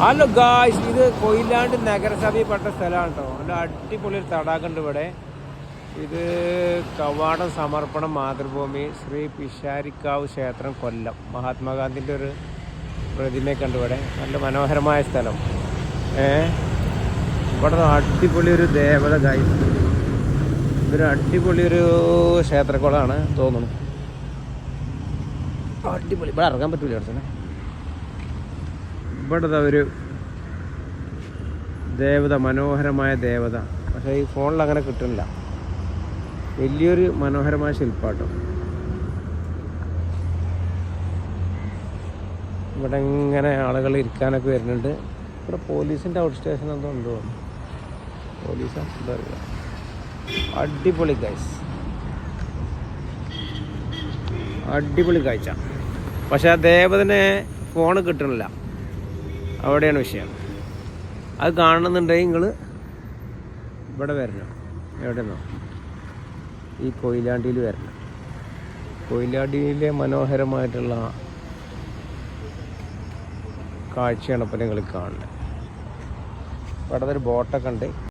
Hello guys ഇത് കൊയിലാണ്ട് നഗരസഭയിൽപ്പെട്ട സ്ഥലമാണ് കേട്ടോ നല്ല അടിപൊളി ഒരു തടാകമുണ്ട് ഇവിടെ. ഇത് കവാടം സമർപ്പണം മാതൃഭൂമി ശ്രീ പിഷാരിക്കാവ് ക്ഷേത്രം കൊല്ലം. മഹാത്മാഗാന്ധിന്റെ ഒരു പ്രതിമയൊക്കെ ഉണ്ട് ഇവിടെ. നല്ല മനോഹരമായ സ്ഥലം. ഏ? ഇവിടെ അടിപൊളി ഒരു ദേവത ഗായ്സ് ഇതൊരു അടിപൊളി ഒരു ക്ഷേത്രക്കുളമാണ് തോന്നുന്നു. അടിപൊളി. ഇവിടെ ഇറങ്ങാൻ പറ്റൂല അടുത്തന്നെ ഇവിടെ ഒരു ദേവത മനോഹരമായ ദേവത. പക്ഷേ ഈ ഫോണിൽ അങ്ങനെ കിട്ടുന്നില്ല. വലിയൊരു മനോഹരമായ ശില്പാട്ടോ. ഇവിടെ ഇങ്ങനെ ആളുകൾ ഇരിക്കാനൊക്കെ വരുന്നുണ്ട്. ഇവിടെ പോലീസിന്റെ ഔട്ട് സ്റ്റേഷൻ എന്തോ ഉണ്ടോ? പോലീസാ? അടിപൊളി കാഴ്ച അടിപൊളി കാഴ്ച. പക്ഷെ ആ ദേവതനെ ഫോണ് കിട്ടണില്ല അവിടെയാണ് വിഷയം. അത് കാണണമെന്നുണ്ടെങ്കിൽ നിങ്ങൾ ഇവിടെ വരണം. എവിടെ നിന്നോ? ഈ കൊയിലാണ്ടിയിൽ വരണം. കൊയിലാണ്ടിയിലെ മനോഹരമായിട്ടുള്ള കാഴ്ചയാണ് ഇപ്പം നിങ്ങൾ കാണുന്നത്. ഇവിടെ ഒരു ബോട്ടൊക്കെ ഉണ്ട്.